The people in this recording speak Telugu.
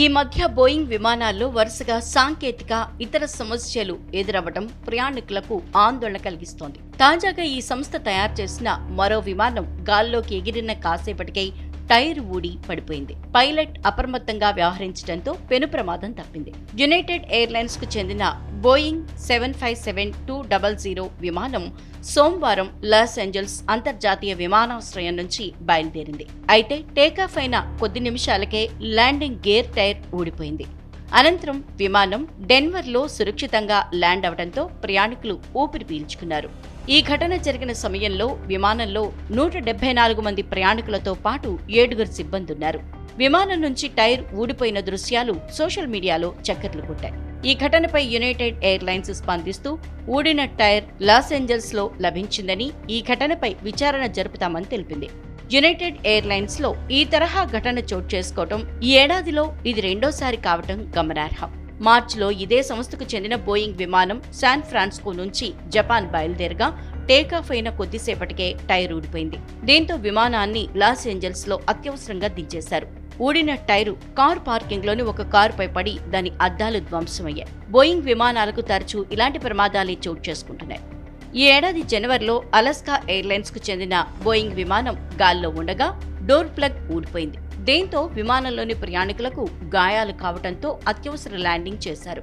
ఈ మధ్య బోయింగ్ విమానాల్లో వరుసగా సాంకేతిక ఇతర సమస్యలు ఎదురవ్వడం ప్రయాణికులకు ఆందోళన కలిగిస్తోంది. తాజాగా ఈ సంస్థ తయారు చేసిన మరో విమానం గాల్లోకి ఎగిరిన కాసేపటికై టైర్ ఊడి పడిపోయింది. పైలట్ అప్రమత్తంగా వ్యవహరించడంతో పెను ప్రమాదం తప్పింది. యునైటెడ్ ఎయిర్లైన్స్కు చెందిన Boeing seven five seven two double zero విమానం సోమవారం లాస్ ఏంజల్స్ అంతర్జాతీయ విమానాశ్రయం నుంచి బయలుదేరింది. అయితే టేకాఫ్ అయిన కొద్ది నిమిషాలకే ల్యాండింగ్ గేర్ టైర్ ఊడిపోయింది. అనంతరం విమానం డెన్వర్లో సురక్షితంగా ల్యాండ్ అవడంతో ప్రయాణికులు ఊపిరి పీల్చుకున్నారు. ఈ ఘటన జరిగిన సమయంలో విమానంలో నూట డెబ్బై నాలుగు మంది ప్రయాణికులతో పాటు ఏడుగురు సిబ్బంది ఉన్నారు విమానం నుంచి టైర్ ఊడిపోయిన దృశ్యాలు సోషల్ మీడియాలో చక్కర్లు కొట్టాయి. ఈ ఘటనపై యునైటెడ్ ఎయిర్లైన్స్ స్పందిస్తూ ఊడిన టైర్ లాస్ ఏంజల్స్లో లభించిందని ఈ ఘటనపై విచారణ జరుపుతామని తెలిపింది. యునైటెడ్ ఎయిర్లైన్స్లో ఈ తరహా ఘటన చోటు చేసుకోవటం ఈ ఏడాదిలో ఇది రెండోసారి కావటం గమనార్హం. మార్చిలో ఇదే సంస్థకు చెందిన బోయింగ్ విమానం శాన్ ఫ్రాన్స్కో నుంచి జపాన్ బయలుదేరగా టేకాఫ్ అయిన కొద్దిసేపటికే టైర్ ఊడిపోయింది. దీంతో విమానాన్ని లాస్ ఏంజల్స్లో అత్యవసరంగా దించేశారు. ఊడిన టైరు కార్ పార్కింగ్లోని ఒక కారుపై పడి దాని అద్దాలు ధ్వంసమయ్యాయి. బోయింగ్ విమానాలకు తరచూ ఇలాంటి ప్రమాదాలే చోటు చేసుకుంటున్నాయి. ఈ ఏడాది జనవరిలో అలస్కా ఎయిర్లైన్స్కు చెందిన బోయింగ్ విమానం గాల్లో ఉండగా డోర్ ప్లగ్ ఊడిపోయింది. దీంతో విమానంలోని ప్రయాణికులకు గాయాలు కావడంతో అత్యవసర ల్యాండింగ్ చేశారు.